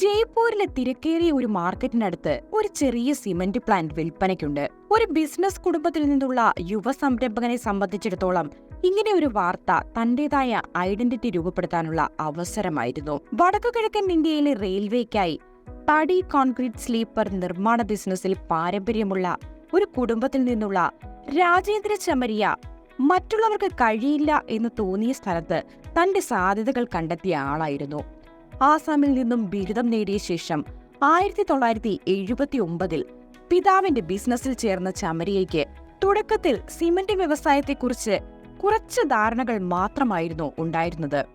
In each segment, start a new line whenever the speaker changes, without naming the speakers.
ജയ്പൂരിലെ തിരക്കേറിയ ഒരു മാർക്കറ്റിനടുത്ത് ഒരു ചെറിയ സിമന്റ് പ്ലാന്റ് വിൽപ്പനയ്ക്കുണ്ട്. ഒരു ബിസിനസ് കുടുംബത്തിൽ നിന്നുള്ള യുവ സംരംഭകനെ സംബന്ധിച്ചിടത്തോളം ഇങ്ങനെ ഒരു വാർത്ത തന്റേതായ ഐഡന്റിറ്റി രൂപപ്പെടുത്താനുള്ള അവസരമായിരുന്നു. വടക്കുകിഴക്കൻ ഇന്ത്യയിലെ റെയിൽവേക്കായി തടി കോൺക്രീറ്റ് സ്ലീപ്പർ നിർമ്മാണ ബിസിനസ്സിൽ പാരമ്പര്യമുള്ള ഒരു കുടുംബത്തിൽ നിന്നുള്ള രാജേന്ദ്ര ചമരിയ മറ്റുള്ളവർക്ക് കഴിയില്ല എന്ന് തോന്നിയ സ്ഥലത്ത് തന്റെ സാധ്യതകൾ കണ്ടെത്തിയ ആളായിരുന്നു. ആസാമിൽ നിന്നും ബിരുദം നേടിയ ശേഷം ആയിരത്തി തൊള്ളായിരത്തി എഴുപത്തി ഒമ്പതിൽ പിതാവിന്റെ ബിസിനസ്സിൽ ചേർന്ന ചമരിയയ്ക്ക് തുടക്കത്തിൽ സിമന്റ് വ്യവസായത്തെക്കുറിച്ച് കുറച്ച് ധാരണകൾ മാത്രമായിരുന്നു ഉണ്ടായിരുന്നത്.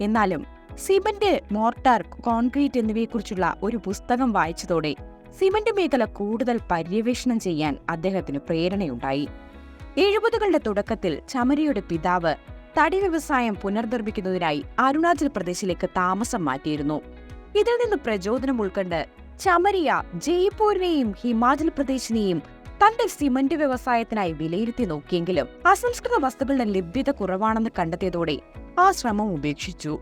എന്നാലും സിമന്റ് മോർട്ടാർ കോൺക്രീറ്റ് എന്നിവയെക്കുറിച്ചുള്ള ഒരു പുസ്തകം വായിച്ചതോടെ സിമന്റ് മേഖല കൂടുതൽ പര്യവേഷണം ചെയ്യാൻ അദ്ദേഹത്തിന് പ്രേരണയുണ്ടായി. എഴുപതുകളുടെ തുടക്കത്തിൽ ചമരിയുടെ പിതാവ് തടി വ്യവസായം പുനർനിർമ്മിക്കുന്നതിനായി അരുണാചൽ പ്രദേശിലേക്ക് താമസം മാറ്റിയിരുന്നു. ഇതിൽ നിന്ന് പ്രചോദനം ഉൾക്കൊണ്ട് ചമരിയ ജയ്പൂരിനെയും ഹിമാചൽ പ്രദേശിനെയും തന്റെ സിമന്റ് വ്യവസായത്തിനായി വിലയിരുത്തി നോക്കിയെങ്കിലും അസംസ്കൃത വസ്തുക്കളുടെ ലഭ്യത കുറവാണെന്ന് കണ്ടെത്തിയതോടെ ആ ശ്രമം ഉപേക്ഷിച്ചു.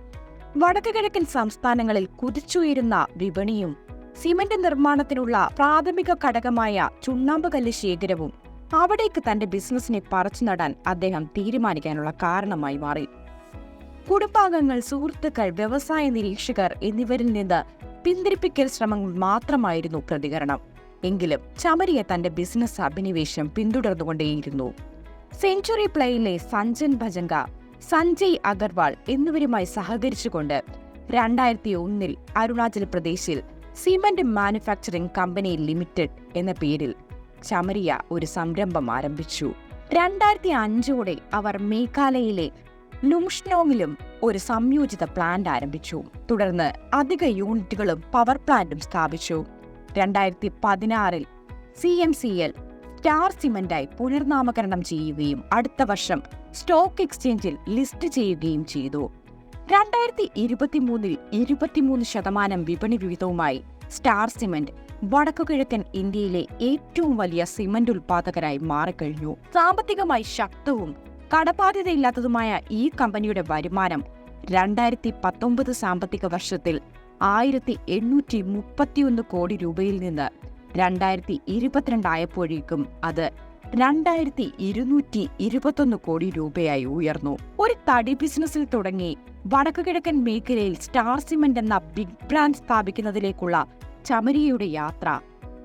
വടക്കു കിഴക്കൻ സംസ്ഥാനങ്ങളിൽ കുതിച്ചുയരുന്ന വിപണിയും സിമന്റ് നിർമ്മാണത്തിനുള്ള പ്രാഥമിക ഘടകമായ ചുണ്ണാമ്പുകല്ല് ശേഖരവും അവിടേക്ക് തന്റെ ബിസിനസ്സിനെ പറിച്ചു നടാൻ അദ്ദേഹം തീരുമാനിക്കാനുള്ള കാരണമായി മാറി. കുടുംബാംഗങ്ങൾ സുഹൃത്തുക്കൾ വ്യവസായ നിരീക്ഷകർ എന്നിവരിൽ നിന്ന് പിന്തിരിപ്പിക്കൽ ശ്രമങ്ങൾ മാത്രമായിരുന്നു പ്രതികരണം. എങ്കിലും ചമരിയെ തന്റെ ബിസിനസ് അഭിനിവേശം പിന്തുടർന്നുകൊണ്ടേയിരുന്നു. സെഞ്ചുറി പ്ലേയിലെ സഞ്ജൻ ഭജങ്ക സഞ്ജയ് അഗർവാൾ എന്നിവരുമായി സഹകരിച്ചുകൊണ്ട് രണ്ടായിരത്തി ഒന്നിൽ അരുണാചൽ പ്രദേശിൽ സിമന്റ് മാനുഫാക്ചറിംഗ് കമ്പനി ലിമിറ്റഡ് എന്ന പേരിൽ ചമരിയ ഒരു സംരംഭം ആരംഭിച്ചു. രണ്ടായിരത്തി അഞ്ചോടെ അവർ മേഘാലയയിലെ ലുംഷ്നോങ്ങിലും ഒരു സംയോജിത പ്ലാന്റ് ആരംഭിച്ചു. തുടർന്ന് അധിക യൂണിറ്റുകളും പവർ പ്ലാന്റും സ്ഥാപിച്ചു. രണ്ടായിരത്തി പതിനാറിൽ C M C L star സിമന്റായി പുനർനാമകരണം ചെയ്യുകയും അടുത്ത വർഷം സ്റ്റോക്ക് എക്സ്ചേഞ്ചിൽ ലിസ്റ്റ് ചെയ്യുകയും ചെയ്തു. രണ്ടായിരത്തി ഇരുപത്തിമൂന്നിൽ ഇരുപത്തിമൂന്ന് ശതമാനം വിപണി വിഹിതവുമായി സ്റ്റാർ സിമന്റ് വടക്കുകിഴക്കൻ ഇന്ത്യയിലെ ഏറ്റവും വലിയ സിമന്റ് ഉൽപാദകരായി മാറിക്കഴിഞ്ഞു. സാമ്പത്തികമായി ശക്തവും കടബാധ്യതയില്ലാത്തതുമായ ഈ കമ്പനിയുടെ വരുമാനം രണ്ടായിരത്തി പത്തൊമ്പത് സാമ്പത്തിക വർഷത്തിൽ ആയിരത്തി എണ്ണൂറ്റി മുപ്പത്തിയൊന്ന് കോടി രൂപയിൽ നിന്ന് രണ്ടായിരത്തി ഇരുപത്തിരണ്ടായപ്പോഴേക്കും അത് രണ്ടായിരത്തി ഇരുന്നൂറ്റി ഇരുപത്തൊന്ന് കോടി രൂപയായി ഉയർന്നു. ഒരു തടി ബിസിനസ്സിൽ തുടങ്ങി വടക്കുകിഴക്കൻ മേഖലയിൽ സ്റ്റാർ സിമെന്റ് എന്ന ബിഗ് ബ്രാൻഡ് സ്ഥാപിക്കുന്നതിലേക്കുള്ള ചമരിയുടെ യാത്ര.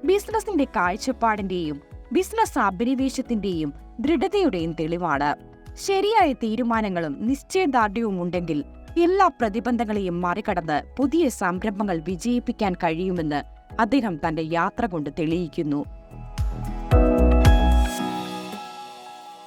ബിസിനസിന്റെ കാഴ്ചപ്പാടിന്റെയും ബിസിനസ് അഭിനിവേശത്തിന്റെയും ദൃഢതയുടെയും തെളിവാണ്. ശരിയായ തീരുമാനങ്ങളും നിശ്ചയദാർഢ്യവും ഉണ്ടെങ്കിൽ എല്ലാ പ്രതിബന്ധങ്ങളെയും മറികടന്ന് പുതിയ സംരംഭങ്ങൾ വിജയിപ്പിക്കാൻ കഴിയുമെന്ന് അദ്ദേഹം തന്റെ യാത്ര കൊണ്ട് തെളിയിക്കുന്നു.